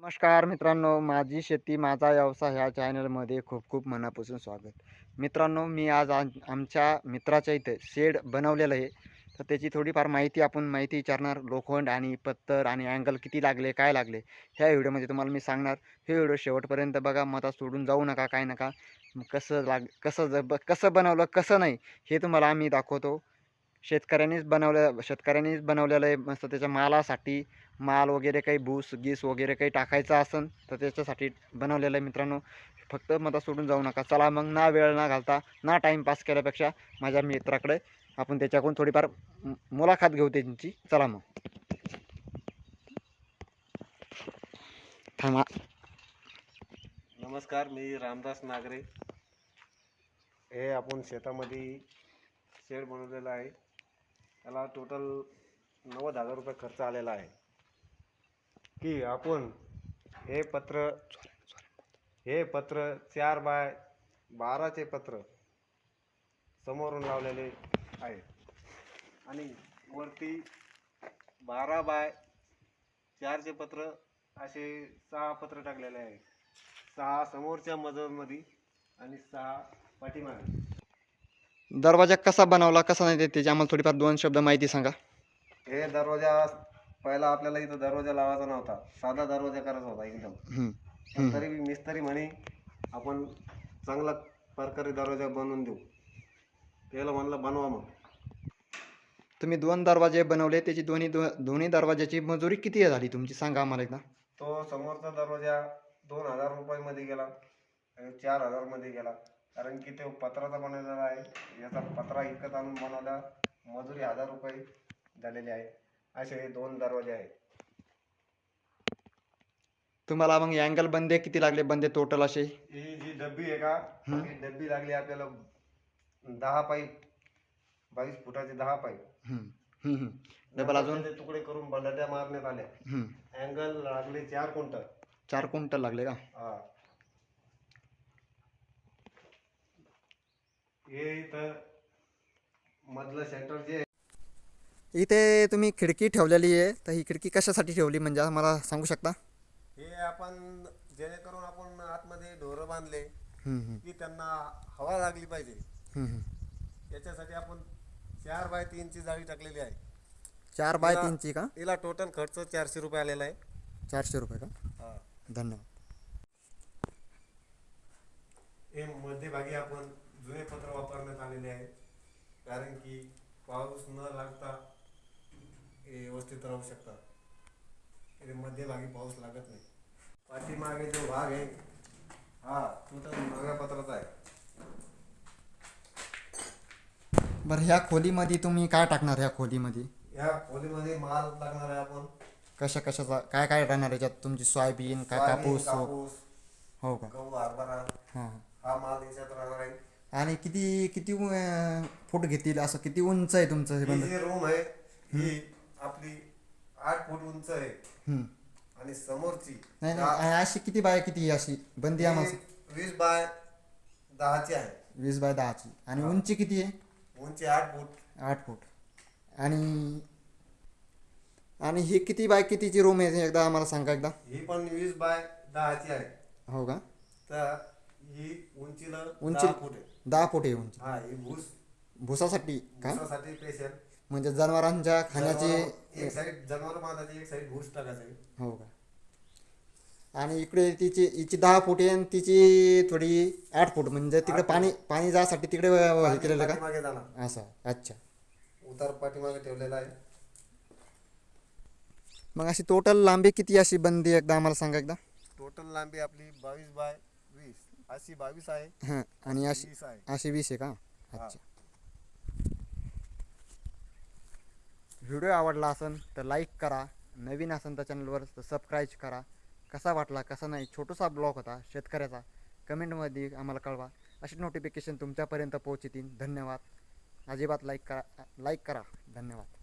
नमस्कार मित्रांनो माझी शेती माझा व्यवसाय ह्या चॅनलमध्ये खूप खूप मनापासून स्वागत. मित्रांनो मी आज आमच्या मित्राच्या इथे शेड बनवलेलं आहे. तर त्याची थोडीफार माहिती आपण माहिती विचारणार. लोखंड आणि पत्तर आणि अँगल किती लागले काय लागले ह्या व्हिडिओमध्ये तुम्हाला मी सांगणार. हे व्हिडिओ शेवटपर्यंत बघा मता सोडून जाऊ नका काय नका. कसं लाग कसं ज ब कसं बनवलं कसं नाही हे तुम्हाला आम्ही दाखवतो. शेतकऱ्यांनीच बनवल्या शेतकऱ्यांनीच बनवलेलं आहे. मस्त त्याच्या मालासाठी माल वगैरे काही भूस गीस वगैरे काही टाकायचं असेल तर त्याच्यासाठी बनवलेलं आहे मित्रांनो. फक्त मता सोडून जाऊ नका. चला मग ना वेळ ना घालता ना टाईमपास केल्यापेक्षा माझ्या मित्राकडे आपण त्याच्याकडून थोडीफार मुलाखत घेऊ त्यांची. चला मग. थांबा. नमस्कार मी रामदास नागरे. हे आपण शेतामध्ये शेड बनवलेलं आहे. त्याला टोटल नव्वद हजार रुपये खर्च आलेला आहे. की आपण हे पत्र हे पत्र चार बाय बाराचे पत्र समोरून लावलेले आहे. आणि वरती बारा बाय चारचे पत्र असे सहा पत्र टाकलेले आहे. सहा समोरच्या मजमध्ये आणि सहा पाठीमागे. दरवाजा कसा बनवला कसा नाही त्याची आम्हाला थोडीफार दोन शब्द माहिती सांगा. हे दरवाजा पहिला आपल्याला इथं दरवाजा लावायचा नव्हता साधा दरवाजा करायचा होता एकदम. हम्म, पण हम्म. तरी बी मिस्त्री म्हणे आपण चांगला प्रकारे दरवाजा बनवून देऊ. त्याला म्हणलं बनवा मग. तुम्ही दोन दरवाजे बनवले त्याची दोन्ही दो दोन्ही दरवाजाची मजुरी किती झाली तुमची सांगा आम्हाला एकदा. तो समोरचा दरवाजा दोन हजार रुपयामध्ये गेला आणि चार हजारमध्ये गेला. कारण की तो पत्राचा बनवलेला आहे. याचा पत्रा विकत आणून बनवला. मजुरी हजार रुपये झालेली आहे. असे हे दोन दरवाजे आहेत. तुम्हाला मग अँगल बंदे किती लागले? बंदे टोटल असे? ही जी डब्बी आहे का? हम्म. ही डब्बी लागली आपल्याला दहा पाईप बावीस फुटाचे दहा पाईप हम्म, हम्म, हम्म. डबल अजून? त्याचे तुकडे करून बंडाट्या मारण्यात आल्या. हम्म. अँगल लागले चार क्विंटल चार क्विंटल लागले का? हा. हे इथं मधलं सेंटर जे इथे तुम्ही खिडकी ठेवलेली आहे. तर ही खिडकी कशासाठी ठेवली म्हणजे मला सांगू शकता? हे आपण जेणेकरून आपण आतमध्ये ढोरं बांधले हम्म, हम्म, की त्यांना हवा लागली पाहिजे. हम्म, हम्म. याच्यासाठी आपण चार बाय तीनची जाळी टाकलेली आहे. चार बाय तिला- तीनची का? हिला टोटल खर्च चारशे रुपये आलेला आहे. चारशे रुपये का? हा. धन्यवाद. हे मध्यभागी आपण जुने पत्र वापरण्यात आलेले आहे कारण की पाऊस न लागता हे व्यवस्थित राहू शकतात. मध्यभागी पाऊस लागत नाही. पाठीमागे जो भाग आहे हा टोटल नव्या पत्राचा आहे. बरं ह्या खोलीमध्ये तुम्ही काय टाकणार ह्या खोलीमध्ये? या खोलीमध्ये माल लागणार आहे आपण. कशा कशाचा काय काय राहणार याच्यात? तुमची सोयाबीन काय कापूस हो- कापूस हो का? गहू हरभरा हां. हा माल याच्यात राहणार आहे. आणि किती किती अं, फूट घेतील? असं किती उंच आहे तुमचं हे ही बंद? जी रूम आहे ही आपली आठ फूट उंच आहे. हम्म. आणि समोरची नाही दहा- नाही अशी किती बाय किती आहे अशी? बंदी आम्हाला ही वीस बाय दहाची आहे. वीस बाय दहाची. आणि उंची किती आहे? उंची आठ फूट. आठ फूट. आणि आणि ही किती बाय कितीची रूम आहे? एकदा आम्हाला सांगा एकदा. ही पण वीस बाय दहाची आहे. हो का? तर ही उंचीला उंची दहा फूट आहे. दहा फूट आहे उंची. हा ही भूस. भुसासाठी का? भुसासाठी स्पेशल म्हणजे जनावरांच्या खाण्याची एक साईड जनावर बांधायची एक साईड भूस टाकायची हो का? आणि इकडे तिची हिची दहा फूट आहे आणि तिची थोडी आठ फूट. म्हणजे तिकडे पाणी पाणी जासाठी तिकडे हे केलेलं का? जाणार. असं अच्छा. उतार पाठीमागे ठेवलेला आहे. मग अशी टोटल लांबी किती अशी बंदी एकदा आम्हाला सांगा एकदा. टोटल लांबी आपली बावीस बाय वीस. अशी बावीस आहे. हां आणि अशी वीस आहे. अशी वीस आहे का. अच्छा. व्हिडिओ आवडला असेल तर लाईक करा. नवीन असेल तर चॅनलवर तर सबस्क्राईब करा. कसा वाटला कसा नाही छोटासा ब्लॉग होता शेतकऱ्याचा. कमेंटमध्ये आम्हाला कळवा. अशी नोटिफिकेशन तुमच्यापर्यंत पोहोचतील. धन्यवाद. अजिबात लाईक करा लाईक करा. धन्यवाद.